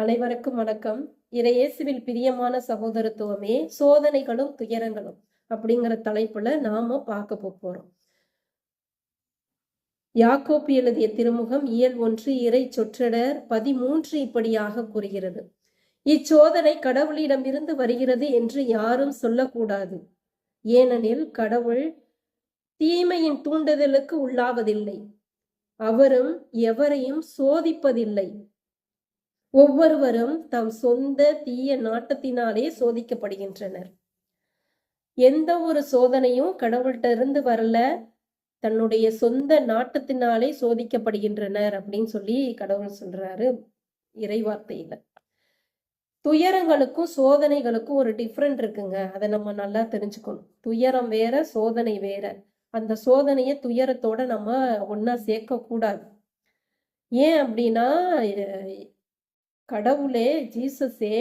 அனைவருக்கும் வணக்கம். இறையேசுவில் பிரியமான சகோதரத்துவமே சோதனைகளும் துயரங்களும் அப்படிங்கிற தலைப்புல நாம பார்க்க போறோம். யாக்கோப்பு எழுதிய திருமுகம் இயல் ஒன்று இறை சொற்றடர் பதிமூன்று இப்படியாக கூறுகிறது. இச்சோதனை கடவுளிடமிருந்து வருகிறது என்று யாரும் சொல்லக்கூடாது. ஏனெனில் கடவுள் தீமையின் தூண்டுதலுக்கு உள்ளாவதில்லை. அவரும் எவரையும் சோதிப்பதில்லை. ஒவ்வொருவரும் தம் சொந்த தீய நாட்டத்தினாலே சோதிக்கப்படுகின்றனர். எந்த ஒரு சோதனையும் கடவுள்கிட்ட இருந்து வரல. தன்னுடைய சொந்த நாட்டத்தினாலே சோதிக்கப்படுகின்றனர் அப்படின்னு சொல்லி கடவுள் சொல்றாரு இறைவார்த்தையில. துயரங்களுக்கும் சோதனைகளுக்கும் ஒரு டிஃப்ரெண்ட் இருக்குங்க. அதை நம்ம நல்லா தெரிஞ்சுக்கணும். துயரம் வேற சோதனை வேற. அந்த சோதனையை துயரத்தோட நம்ம ஒன்னா சேர்க்க கூடாது ஏன் அப்படின்னா கடவுளே ஜீசஸே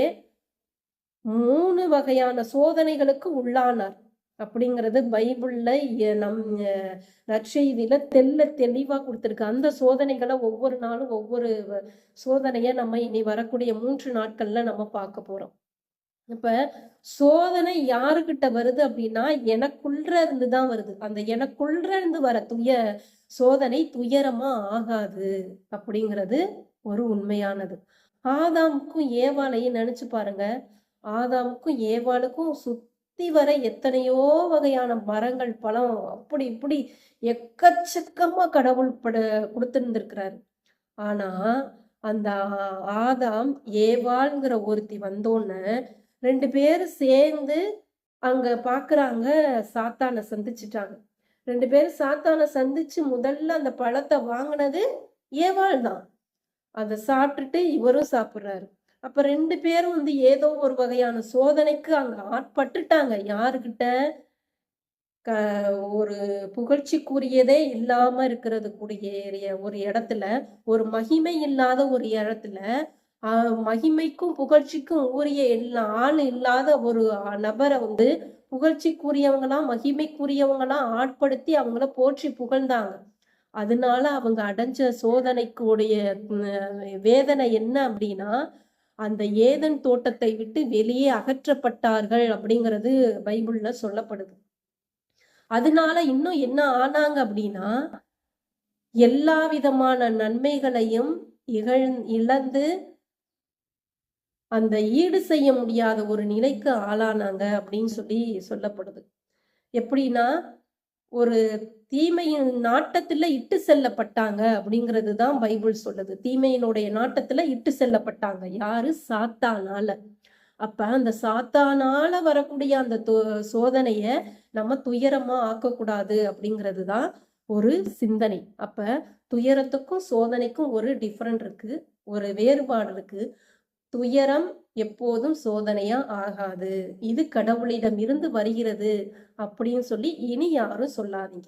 மூணு வகையான சோதனைகளுக்கு உள்ளானார். அப்படிங்கிறது பைபிள்ல நம் நற்செய்தியில தெல்ல தெளிவா கொடுத்துருக்கு. அந்த சோதனைகளை ஒவ்வொரு நாளும் ஒவ்வொரு சோதனையை சோதனைய நம்ம இனி வரக்கூடிய மூன்று நாட்கள்ல நம்ம பார்க்க போறோம். இப்ப சோதனை யாருக்கிட்ட வருது அப்படின்னா எனக்குள்ள இருந்து தான் வருது. அந்த எனக்குள்ள இருந்து வர துய சோதனை துயரமா ஆகாது அப்படிங்கிறது ஒரு உண்மையானது. ஆதாமுக்கும் ஏவாளையும் நினைச்சு பாருங்க. ஆதாமுக்கும் ஏவாளுக்கும் சுத்தி வர எத்தனையோ வகையான மரங்கள் பழம் அப்படி இப்படி எக்கச்சக்கமா கடவுள் பட கொடுத்திருந்திருக்கிறாரு. ஆனா அந்த ஆதாம் ஏவாள்ங்கிற ஒருத்தி வந்தோன்னே ரெண்டு பேரும் சேர்ந்து அங்க பாக்குறாங்க சாத்தானை சந்திச்சிட்டாங்க. ரெண்டு பேரும் சாத்தானை சந்திச்சு முதல்ல அந்த பழத்தை வாங்கினது ஏவாள் தான். அதை சாப்பிட்டுட்டு இவரும் சாப்பிட்றாரு. அப்ப ரெண்டு பேரும் வந்து ஏதோ ஒரு வகையான சோதனைக்கு அங்க ஆட்பட்டுட்டாங்க. யாருக்கிட்ட க ஒரு புகழ்ச்சிக்குரியதே இல்லாம இருக்கிறது கூடிய ஒரு இடத்துல ஒரு மகிமை இல்லாத ஒரு இடத்துல மகிமைக்கும் புகழ்ச்சிக்கும் உரிய எல்லா ஆள் இல்லாத ஒரு நபரை வந்து புகழ்ச்சிக்குரியவங்களாம் மகிமைக்குரியவங்களாம் ஆட்படுத்தி அவங்கள போற்றி புகழ்ந்தாங்க. அதனால அவங்க அடைஞ்ச சோதனைக்குடைய வேதனை என்ன அப்படின்னா அந்த ஏதன் தோட்டத்தை விட்டு வெளியே அகற்றப்பட்டார்கள் அப்படிங்கிறது பைபிள்ல சொல்லப்படுது. அதனால இன்னும் என்ன ஆனாங்க அப்படின்னா எல்லா விதமான நன்மைகளையும் இகழ் இழந்து அந்த ஈடு செய்ய முடியாத ஒரு நிலைக்கு ஆளானாங்க அப்படின்னு சொல்லி சொல்லப்படுது. எப்படின்னா ஒரு தீமையின் நாட்டத்துல இட்டு செல்லப்பட்டாங்க அப்படிங்கிறது தான் பைபிள் சொல்லுது. தீமையினுடைய நாட்டத்துல இட்டு செல்லப்பட்டாங்க. யாரு? சாத்தானால. அப்ப அந்த சாத்தானால வரக்கூடிய அந்த சோதனைய நம்ம துயரமா ஆக்கக்கூடாது அப்படிங்கிறது தான் ஒரு சிந்தனை. அப்ப துயரத்துக்கும் சோதனைக்கும் ஒரு டிஃப்ரெண்ட் இருக்கு ஒரு வேறுபாடு இருக்கு. துயரம் எப்போதும் சோதனையா ஆகாது. இது கடவுளிடம் இருந்து வருகிறது அப்படின்னு சொல்லி இனி யாரும் சொல்லாதீங்க.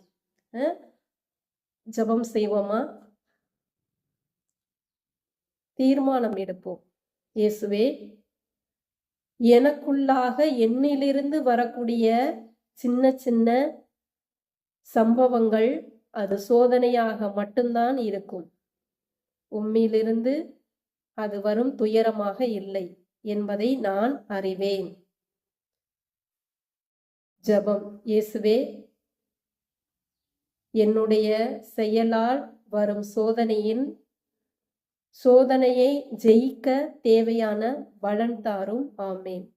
ஜெபம் செய்வோமா? தீர்மானம் எடுப்போம். இயேசுவே எனக்குள்ளாக என்னிலிருந்து வரக்கூடிய சின்ன சின்ன சம்பவங்கள் அது சோதனையாக மட்டும்தான் இருக்கும். உம்மிலிருந்து அது வரும் துயரமாக இல்லை என்பதை நான் அறிவேன். ஜெபம். இயேசுவே என்னுடைய செயலால் வரும் சோதனையின் சோதனையை ஜெயிக்க தேவையான பலன் தாரும். ஆமேன்.